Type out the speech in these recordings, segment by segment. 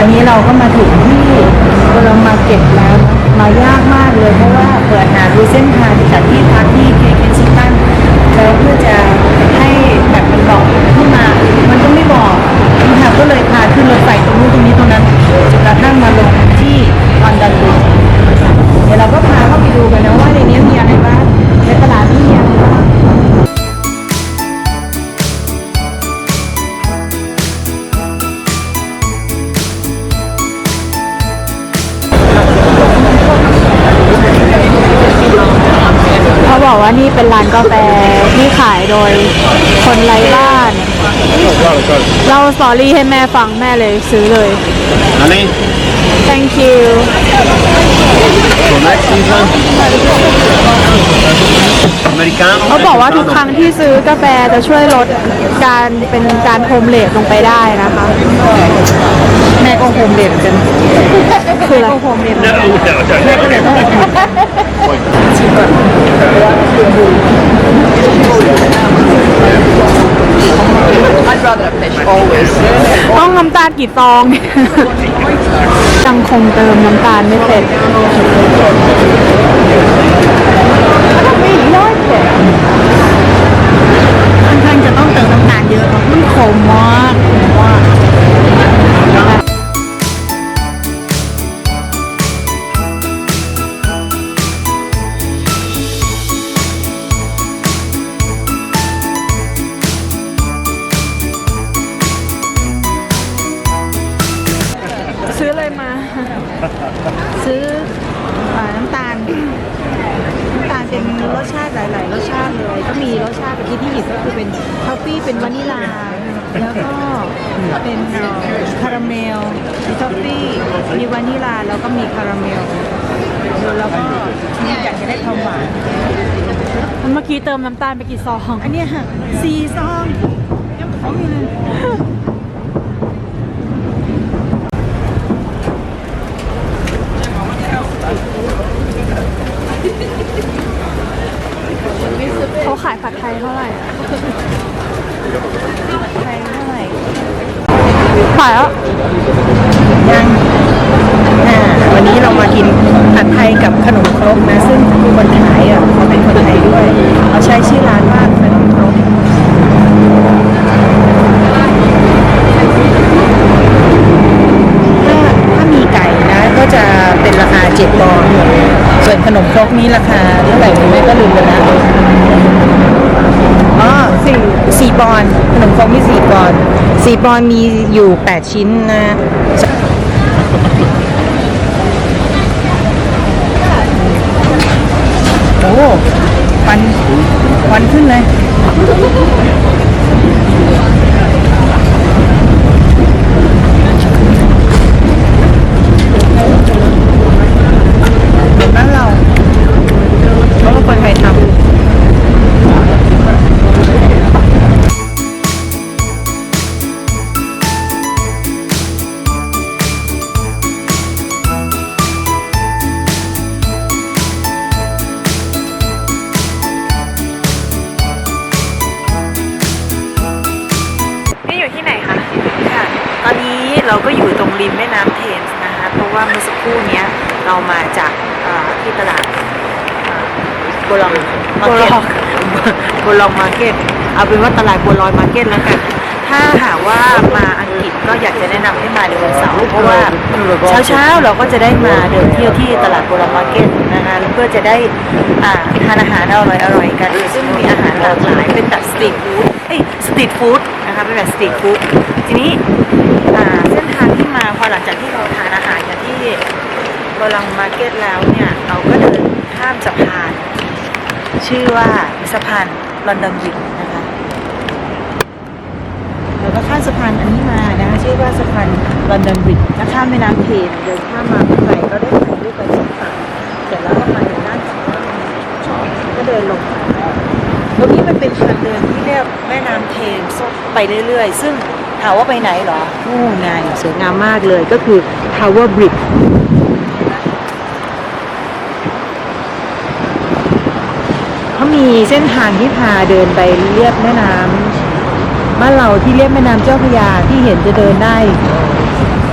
ตอนนี้เราก็มาถึงที่เรามาเก็บแล้ว มายากมากเลยเพราะว่าเปิดหาดูเส้นทางจากที่พักที่เคเคนซิตันแล้วเพื่อจะให้แบบมันบอกขึ้นมา มันก็ไม่บอกนี่ค่ะก็เลยพาขึ้นรถไฟตรงนู้นตรงนี้ตรงนั้นจนกระทั่งมาลง สตอรี่ให้แม่ฟังแม่เลยซื้อเลย Honey, thank you so next season. Americano. เขาบอกว่าทุกครั้งที่ซื้อกาแฟจะช่วยลดการเป็นการโฮมเลสลงไปได้นะคะ แม่ก็โฮมเดทเหมือนกันคืออะไรโฮมเดท No, no, no. แม่ก็เลยต้ องชิมก่อนต้องน้ำตาลกี่ซองยังคงเติมน้ำตาลไม่เสร็จค่อนข้างจะต้องเติมน้ำตาลเยอะเพราะมันขมมาก เป็นวานิลา แล้วก็เป็นเอ่อคาราเมลมีทอฟฟี่มีวานิลาแล้วก็มีคาราเมลแล้วก็อยากจะได้ความหวานเมื่อกี้เติมน้ำตาลไปกี่ซองอันเนี้ยค่ะสี่ซองยังของอยู่เลยเขาขายผัดไทยเท่าไหร่ ขายแล้วยังวันนี้เรามากินผัดไทยกับขนมครกนะ ซึ่งคนขายอะเขาเป็นคนไทยด้วยเขาใช้ชื่อร้านว่าขนมครกถ้าถ้ามีไก่นะก็จะเป็นราคาเจ็ดปอนด์ส่วนขนมครกนี้ราคาเท่าไหร่ไหมก็ลืมไปแล้ว ปอนด์ขนมครกมีสี่ปอนด์สี่ปอนด์มีอยู่แปดชิ้นนะโอ้ควันควันขึ้นเลย รงริมแม่น้ำเทมส์นะคะ เพราะว่าเมื่อสักครู่เนี้ยเรามาจากเอ่อที่ตลาดบัวลองมาร์เก็ตบัวลองมาร์เก็ตเอาเป็นว่าตลาดบัวลอยมาร์เก็ตแล้วกัน ถ้าหากว่ามาอังกฤษก็อยากจะแนะนำให้มาในวันเสาร์เพราะว่า เช้าๆเราก็จะได้มาเดินเที่ยวที่ตลาดบัวลอยมาร์เก็ตนะคะเพื่อจะได้อ่าทานอาหารอร่อยๆกัน ซึ่งมีอาหารหลากหลายเป็นแบบสตรีทฟู้ดเอ้ยสตรีทฟู้ดนะคะเป็นแบบสตรีทฟู้ดทีนี้อ่าเส้น ทางที่มาพอหลังจากที่เราทานอาหารกันที่บัวลองมาร์เก็ตแล้วเนี่ย เราก็เดินข้ามสะพาน ชื่อว่าสะพานลอนดอนบิดนะคะเราก็ข้ามสะพานอันนี้มานะคะชื่อว่าสะพานลอนดอนบิดแล้วข้ามแม่น้ำเทมเดินข้ามมาข้างในก็ได้ถ่ายรูปกันสองฝั่งเสร็จแล้วก็มาถึงด้านฝั่งก็เดินลงมาตรงนี้มันเป็นทางเดินที่เรียบแม่น้ำเทมไปเรื่อยๆ ซึ่ง ถามว่าไปไหนเหรอนู่นไงสวยงามมากเลยก็คือ Tower Bridge เขามีเส้นทางที่พาเดินไปเรียบแม่น้ำบ้านเราที่เรียบแม่น้ำเจ้าพระยาที่เห็นจะเดินได้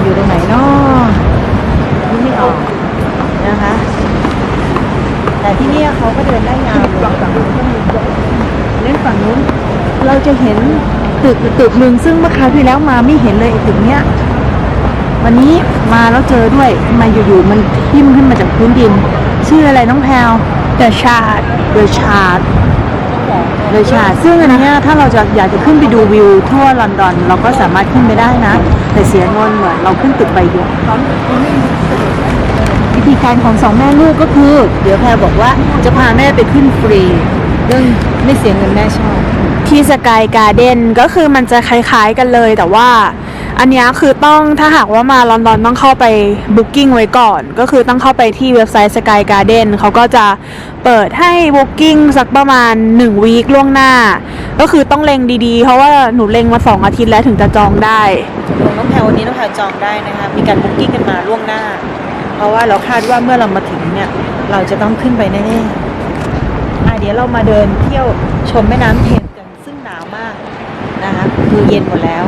อยู่ตรงไหนเนาะนึกไม่ออกนะคะ แต่ที่นี่เขาก็เดินได้ยาวเลยเล่นฝั่งนู้นเราจะเห็น ตึกตึกหนึ่งซึ่งเมื่อคราวที่แล้วมาไม่เห็นเลยไอ้ตึกเนี้ย วันนี้มาแล้วเจอด้วยทำไมอยู่ๆมันทิ่มขึ้นมาจากพื้นดิน ชื่ออะไรน้องแพลว The Shard The Shard The Shard ซึ่งอันเนี้ยถ้าเราจะอยากจะขึ้นไปดูวิวทั่วลอนดอน เราก็สามารถขึ้นไปได้นะ แต่เสียเงินเหมือนเราขึ้นตึกใบเดียววิธีการของสองแม่ลูกก็คือ เดี๋ยวแพรบอกว่าจะพาแม่ไปขึ้นฟรีเรื่องไม่เสียเงินแม่ชอบ ที่สกายการ์เด้นก็คือมันจะคล้ายๆกันเลย แต่ว่าอันนี้คือต้องถ้าหากว่ามาลอนดอนต้องเข้าไปบุ๊กิ้งไว้ก่อน ก็คือต้องเข้าไปที่เว็บไซต์ Sky Garden เขาก็จะเปิดให้บุ๊กิ้งสักประมาณ 1 วีคล่วงหน้า ก็คือต้องเล็งดีๆ เพราะว่าหนูเล็งมา 2 อาทิตย์แล้วถึงจะจองได้น้องแพรวันนี้น้องแพรจองได้นะคะมีการบุ๊กิ้งกันมาล่วงหน้า เพราะว่าเราคาดว่าเมื่อเรามาถึงเนี่ยเราจะต้องขึ้นไปแน่ๆอะเดี๋ยวเรามาเดินเที่ยวชมแม่น้ำเทมส์กันซึ่งหนาวมากนะ คือเย็นหมดแล้ว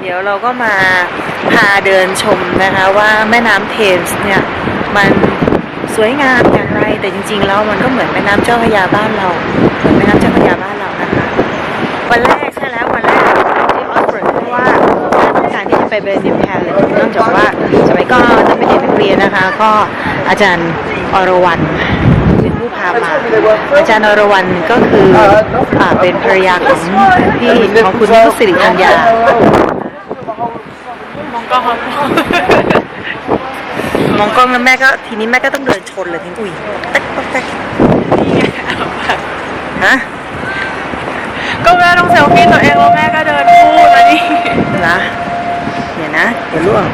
เดี๋ยวเราก็มาพาเดินชมนะคะว่าแม่น้ำเทมส์เนี่ย มันสวยงามอย่างไรแต่จริง ๆ แล้วมันก็เหมือนแม่น้ำเจ้าพระยาบ้านเราเหมือนแม่น้ำเจ้าพระยาบ้านเรานะคะ วันแรกใช่แล้ววันแรกที่ออสเฟอร์ดเพราะว่าต้องการที่จะไปเบรนิมแพลเลยเนื่องจากว่าสมัยก่อนตอนเป็นเด็กนักเรียนนะคะ ก็อาจารย์อรวรรณ ผู้พามา อาจารย์อรวรรณก็คืออ่าเป็นภรรยาของพี่ของคุณนุสิริธัญญามองกล้องมองกล้องแล้วแม่ก็ทีนี้แม่ก็ต้องเดินชนเลยทีนี้อุ้ยเต๊กต๊กเต๊กฮะก็แม่ต้องเซลฟี่ตัวเองแล้วแม่ก็เดินคู่แล้วนี่นะเดี๋ยวนะ เดี๋ยวล่วง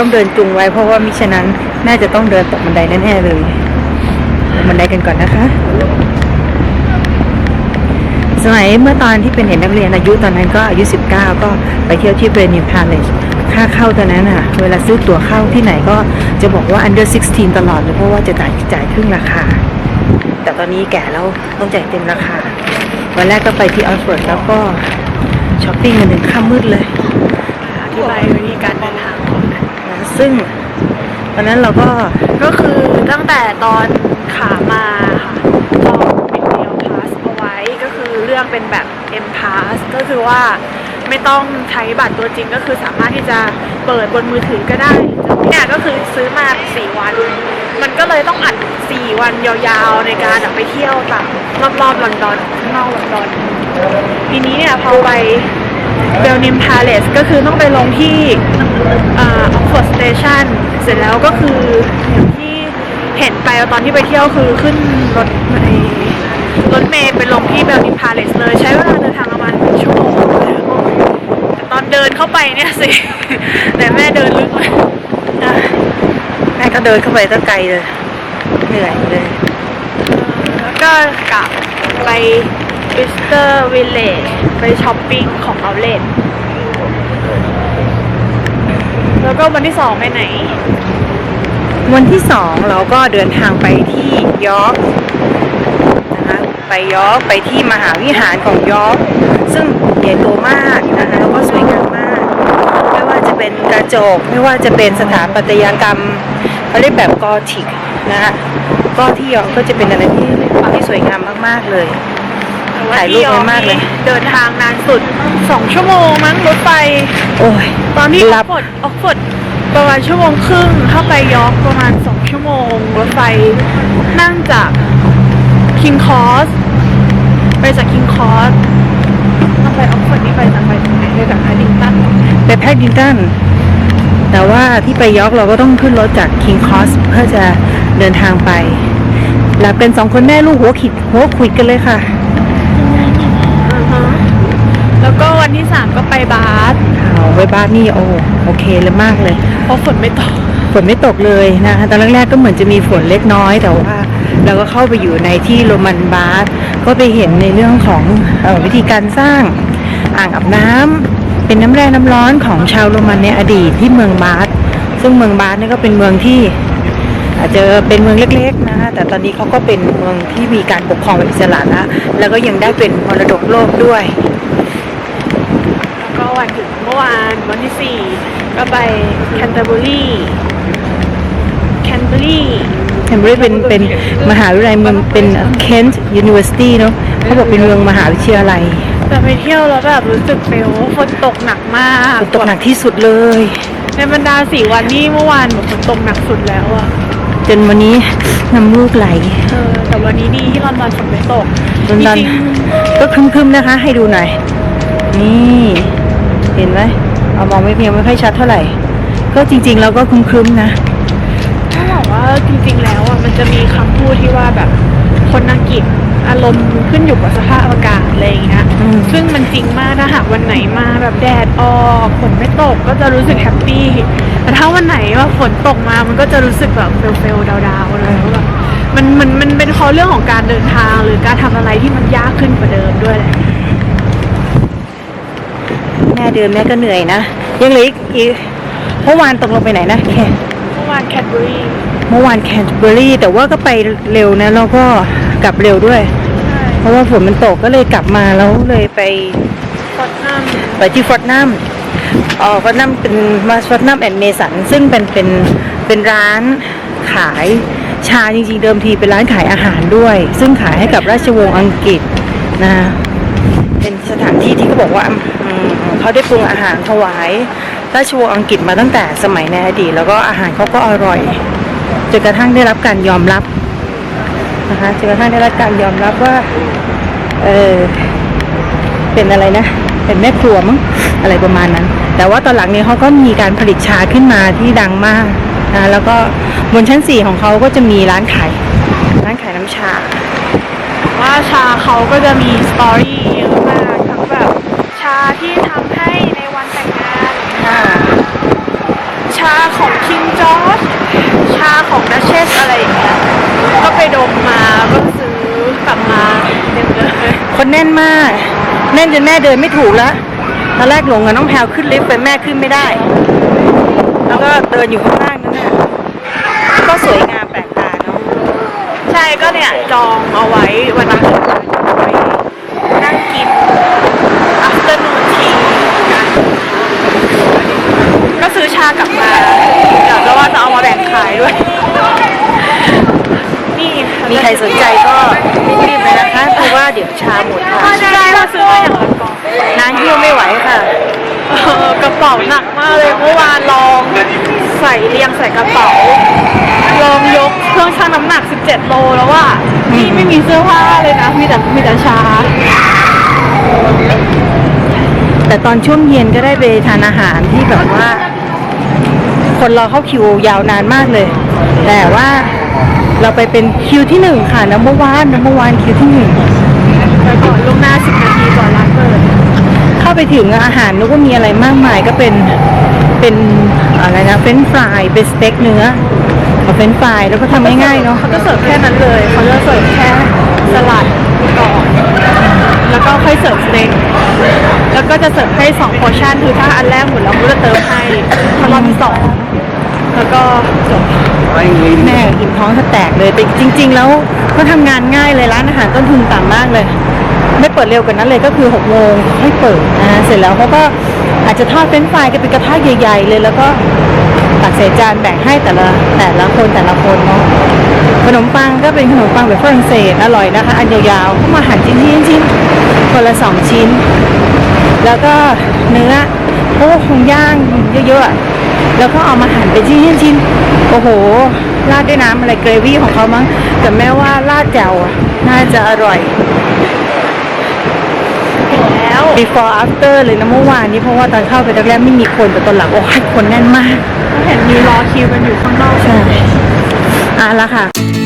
ต้องเดินจุงไว้เพราะว่ามิฉะนั้นแม่จะต้องเดินตกบันไดแน่ๆเลยลงบันไดกันก่อนนะคะ สมัยเมื่อตอนที่เป็นเด็กนักเรียนอายุตอนนั้นก็อายุ 19 ก็ไปเที่ยวที่เบรนิวพาเลสค่าเข้าตอนนั้นอะเวลาซื้อตั๋วเข้าที่ไหนก็จะบอกว่า under 16 ตลอดเลยเพราะว่าจะจ่ายจ่ายครึ่งราคา แต่ตอนนี้แก่แล้วต้องจ่ายเต็มราคา วันแรกก็ไปที่ออสฟอร์ดแล้วก็ช้อปปิ้งกันถึงค่ำมืดเลย อธิบายวิธีการเดินทางก่อน นะ ซึ่งตอนนั้นเราก็ก็คือตั้งแต่ตอนขามาค่ะก็เป็นเดียวพาสเอาไว้ก็คือเลือกเป็นแบบ M Pass ก็คือว่าไม่ต้องใช้บัตรตัวจริงก็คือสามารถที่จะเปิดบนมือถือก็ได้เนี่ยก็คือซื้อมา 4 วัน มันก็เลยต้องอัด 4 วันยาวๆในการไปเที่ยวต่างรอบๆลอนดอนข้างนอกลอนดอนทีนี้เนี่ยพอไป เบลนิมพาเลสก็คือต้องไปลงที่ออกฟอร์ดสเตชันเสร็จแล้วก็คืออย่างที่เห็นไปตอนที่ไปเที่ยวคือขึ้นรถไอ้รถเมล์ไปลงที่เบลนิมพาเลสเลยใช้เวลาเดินทางประมาณหนึ่งชั่วโมงแต่ตอนเดินเข้าไปเนี่ยสิ แต่แม่เดินลึกเลยแม่ก็เดินเข้าไปตั้งไกลเลย เหนื่อยเลย แล้วก็กลับไป บิสเตอร์วิลเลจไปช้อปปิ้งของเอาเลนแล้วก็วันที่สองไปไหน วันที่สองเราก็เดินทางไปที่ยอร์กนะคะไปยอร์กไปที่มหาวิหารของยอร์กซึ่งใหญ่โตมากนะคะแล้วก็สวยงามมาก ไม่ว่าจะเป็นกระจก ไม่ว่าจะเป็นสถาปัตยกรรมเขาเรียกแบบกอธิกนะคะก็ที่ยอร์กก็จะเป็นอะไรที่ที่สวยงามมากๆเลย ถ่ายรูปไว้มากเลย เดินทางนานสุด2ชั่วโมงมั้งรถไฟ โอ้ย ตอนที่อหลัอบ กฟอร์ดออกฟอร์ดประมาณชั่วโมงครึ่ง เข้าไปยอร์กประมาณ2ชั่วโมง รถไฟนั่งจากคิงคอสไปจากคิงคอสต้องไปออกฟอร์ดนี่ไปจากไปตรงไหนไปจากแพดดิงตันไปแพดดินตัน แต่ว่าที่ไปยอร์กเราก็ต้องขึ้นรถจาก King Cross เพื่อจะเดินทางไป แล้วเป็นสองคนแม่ลูกหัวขิดหัวคุยกันเลยค่ะ แล้ วก็วันที่3ก็ไปบาสเอาไว้บ้านนี่โอ้โอเคเลยมากเลย เพราะฝนไม่ตกฝนไม่ตกเลยนะคะตอนแรกๆก็เหมือนจะมีฝนเล็กน้อยแต่ว่าเราก็เข้าไปอยู่ในที่โรมันบาสก็ไปเห็นในเรื่องของเออวิธีการสร้างอ่างอาบน้ำเป็นน้ำแร่น้ำร้อนของชาวโรมันในอดีตที่เมืองบาสซึ่งเมืองบาสเนี่ยก็เป็นเมืองที่อาจจะเป็นเมืองเล็กๆนะคะแต่ตอนนี้เขาก็เป็นเมืองที่มีการปกครองแบบอิสระแล้วแล้วก็ยังได้เป็นมรดกโลกด้วย วันถึงเมื่อวานวันที่สี่ก็ไปแคนเตอร์บุรีแคนเบอรี่แคนเบอรี่เป็นเป็นมหาวิทยาลัยเมืองเป็น Kent University เนาะเขาบอกเป็นเมืองมหาวิทยาลัยแต่ไปเที่ยวแล้วแบบรู้สึกเฟลฝนตกหนักมากฝนตกหนักที่สุดเลย ในบรรดาสี่วันนี้เมื่อวานแบบฝนตกหนักสุดแล้วอะจนวันนี้น้ำมูกไหลเออแต่วันนี้ดีที่ลอนดอนฝนไม่ตกลอนดอนจริงก็ครึมๆนะคะ ให้ดูหน่อยนี่ เห็นไหมเอามองไม่เพียงไม่ค่อยชัดเท่าไหร่ ก็จริง ๆ แล้วก็ครึมๆนะๆถ้าบอกว่าจริง ๆ แล้วอะมันจะมีคำพูดที่ว่าแบบคนอังกฤษอารมณ์ขึ้นอยู่กับสภาพอากาศอะไรอย่างเงี้ยอืมซึ่งมันจริงมากถ้าหากวันไหนมาแบบแดดออกฝนไม่ตกก็จะรู้สึกแฮปปี้ แต่ถ้าวันไหนว่าฝนตกมามันก็จะรู้สึกแบบเฟลๆดาวๆเลยว่าแบบมันมันมันเป็นเพราะเรื่องของการเดินทางหรือการทำอะไรที่มันยากขึ้นกว่าเดิมด้วยแหละ แม่เดินแม่ก็เหนื่อยนะ ยังเหลืออีกอีกเมื่อวานตกลงไปไหนนะแค่เมื่อวานแคดเบอรี่เมื่อวานแคนเทอร์เบอรี่แต่ว่าก็ไปเร็วนะแล้วก็กลับเร็วด้วยใช่เพราะว่าฝนมันตกก็เลยกลับมาแล้วเลยไปฟอตนัมไปที่ฟอร์ตนัมเออฟอร์ตนัมเป็นมาฟอร์ตนัมแอนเมสันซึ่งเป็นเป็นเป็นร้านขายชาจริงๆเดิมทีเป็นร้านขายอาหารด้วย ซึ่งขายให้กับราชวงศ์อังกฤษนะเป็นสถานที่ที่เขาบอกว่าอืม เขาได้ปรุงอาหารถวายราชวงศ์อังกฤษมาตั้งแต่สมัยในอดีตแล้วก็อาหารเขาก็อร่อยจนกระทั่งได้รับการยอมรับนะคะจนกระทั่งได้รับการยอมรับว่าเออเป็นอะไรนะ เป็นแม่ครัวมั้งอะไรประมาณนั้น แต่ว่าตอนหลังนี้เขาก็มีการผลิตชาขึ้นมาที่ดังมากนะแล้วก็บนชั้นสี่ของเขาก็จะมีร้านขายร้านขายน้ำชาว่าชาเขาก็จะมีสตอรี่เยอะมากทั้งแบบชาที่ทำให้ในวันแต่งงาน ชาของคิงจอร์จชาของดัชเชสอะไรอย่างเงี้ย ก็ไปดมมาก็ซื้อกลับมาเต็มเลยคนแน่นมาก แน่นจนแม่เดินไม่ถูกแล้วตอนแรกหลงกับน้องแพลวขึ้นลิฟต์ไปแม่ขึ้นไม่ได้ แล้วก็เดินอยู่ข้างล่างนั่นน่ะก็สวยงามแปลกตาเนาะใช่ก็เนี่ยจองเอาไว้วันนั้นไปนั่งกิน afternoon tea กัน ก็ซื้อชากลับมา เดี๋ยวจะว่าจะเอามาแบ่งขายด้วย นี่มีใครสนใจก็รีบๆเลยนะคะ เพราะว่าเดี๋ยวชาหมดค่ะใช่เราซื้อมาอย่างละกล่องนานเที่ยวไม่ไหวค่ะเออกระเป๋าหนักมากเลยเมื่อวานลองใส่เรียงใส่กระเป๋าลองยกเครื่องชั่งน้ำหนัก 17 โลแล้วว่านี่ไม่มีเสื้อผ้าเลยนะ มีแต่มีแต่ชา แต่ตอนช่วงเย็นก็ได้ไปทานอาหารที่แบบว่า คนรอเข้าคิวยาวนานมากเลย แต่ว่าเราไปเป็นคิวที่หนึ่งค่ะน้ำเมื่อวานน้ำเมื่อวานคิวที่หนึ่งไปก่อนล่วงหน้า10นาทีก่อนร้านเปิดเข้าไปถึงอาหารนึกว่ามีอะไรมากมายก็เป็นเป็นอะไรนะเฟรนฟรายเป็นสเต็กเนื้อเอาเฟรนฟรายแล้วก็ทำง่ายๆเนาะเขาจะเสิร์ฟแค่นั้นเลยเขาจะเสิร์ฟแค่สลัดก่อนแล้วก็ค่อยเสิร์ฟสเต็กแล้วก็จะเสิร์ฟให้2พอร์ชั่นคือถ้าอันแรกหมดแล้วเขาจะเติมให้ถ้ารอบที่สอง แล้วก็จบแม่อิ่มท้องถ้าแตกเลยแต่จริง ๆ แล้วก็ทำงานง่ายเลยร้านอาหารต้นทุนต่ำมากเลย ไม่เปิดเร็วกว่านั้นเลยก็คือ6โมงให้เปิดนะเสร็จแล้วเขาก็อาจจะทอดเฟรนฟรายกันเป็นกระทะใหญ่ ๆ เลยแล้วก็ตักใส่จานแบ่งให้แต่ละแต่ละคนแต่ละคนเนาะขนมปังก็เป็นขนมปังแบบฝรั่งเศสอร่อยนะคะ อันยาวๆเขามาหั่นชิ้นๆชิ้นคนละสองชิ้น แล้วก็เนื้อโอ้คงย่างเยอะๆอะ แล้วก็เอามาหั่นเป็นชิ้นๆโอ้โห ราดด้วยน้ำอะไรเกรวี่ของเขามั้ง แต่แม่ว่าราดแจ่วอะน่าจะอร่อยแล้ว before after เลยนะเมื่อวานนี้เพราะว่าตอนเข้าไปแรกๆไม่มีคนแต่ตอนหลังโอ้ยคนแน่นมาก เห็นมีรอคิวกันอยู่ข้างนอกใช่อะละค่ะ